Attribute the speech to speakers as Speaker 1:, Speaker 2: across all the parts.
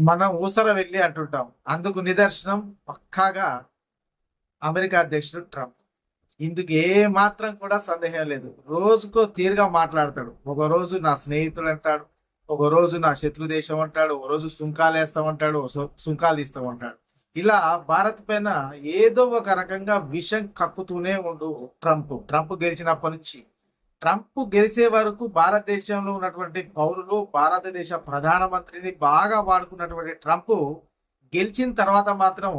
Speaker 1: మనం ఊసర వెళ్ళి అంటుంటాం. అందుకు నిదర్శనం పక్కాగా అమెరికా అధ్యక్షుడు ట్రంప్. ఇందుకు ఏ మాత్రం కూడా సందేహం లేదు. రోజుకో తీరుగా మాట్లాడతాడు. ఒక రోజు నా స్నేహితుడు అంటాడు ఒక రోజు నా శత్రు దేశం అంటాడు ఒక రోజు సుంకాలు వేస్తామంటాడు సుంకాలు ఇస్తామంటాడు ఇలా భారత్ పైన ఏదో ఒక రకంగా విషం కక్కుతూనే ఉండు ట్రంప్. ట్రంప్ గెలిచినప్పటి నుంచి ట్రంప్ గెలిచే వరకు భారతదేశంలో ఉన్నటువంటి పౌరులు భారతదేశ ప్రధానమంత్రిని బాగా వాడుకున్నటువంటి ట్రంప్ గెలిచిన తర్వాత మాత్రం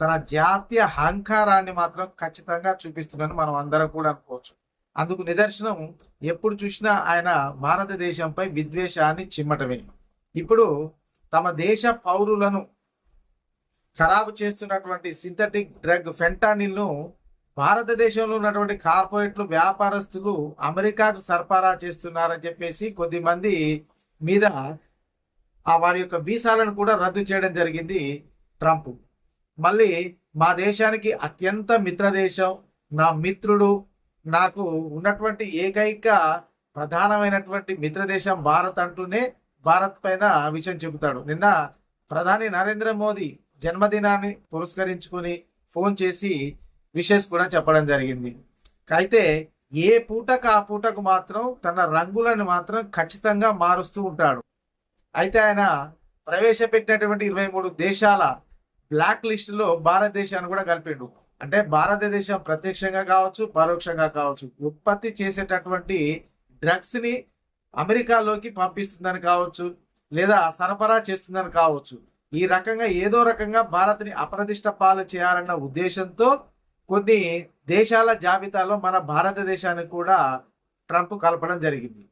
Speaker 1: తన జాతీయ అహంకారాన్ని మాత్రం ఖచ్చితంగా చూపిస్తుందని మనం అందరం కూడా అనుకోవచ్చు. అందుకు నిదర్శనం ఎప్పుడు చూసినా ఆయన భారతదేశంపై విద్వేషాన్ని చిమ్మటమే. ఇప్పుడు తమ దేశ పౌరులను ఖరాబు చేస్తున్నటువంటి సింథటిక్ డ్రగ్ ఫెంటానిల్ను భారతదేశంలో ఉన్నటువంటి కార్పొరేట్లు వ్యాపారస్తులు అమెరికాకు సరఫరా చేస్తున్నారని చెప్పేసి కొద్దిమంది మీద ఆ వారి యొక్క వీసాలను కూడా రద్దు చేయడం జరిగింది ట్రంప్. మళ్ళీ మా దేశానికి అత్యంత మిత్ర దేశం నా మిత్రుడు నాకు ఉన్నటువంటి ఏకైక ప్రధానమైనటువంటి మిత్ర దేశం భారత్ అంటూనే భారత్ పైన విషయం చెబుతాడు. నిన్న ప్రధాని నరేంద్ర మోదీ జన్మదినాన్ని పురస్కరించుకుని ఫోన్ చేసి విషెస్ కూడా చెప్పడం జరిగింది. అయితే ఏ పూటకు ఆ పూటకు మాత్రం తన రంగులను మాత్రం ఖచ్చితంగా మారుస్తూ ఉంటాడు. అయితే ఆయన ప్రవేశపెట్టినటువంటి ఇరవై మూడు దేశాల బ్లాక్ లిస్టులో భారతదేశాన్ని కూడా కలిపిండు. అంటే భారతదేశం ప్రత్యక్షంగా కావచ్చు పరోక్షంగా కావచ్చు ఉత్పత్తి చేసేటటువంటి డ్రగ్స్ని అమెరికాలోకి పంపిస్తుందని కావచ్చు లేదా సరఫరా చేస్తుందని కావచ్చు. ఈ రకంగా ఏదో రకంగా భారత్ని అప్రతిష్ట పాలు చేయాలన్న ఉద్దేశంతో కొన్ని దేశాల జాబితాలో మన భారతదేశానికి కూడా ట్రంప్ కలపడం జరిగింది.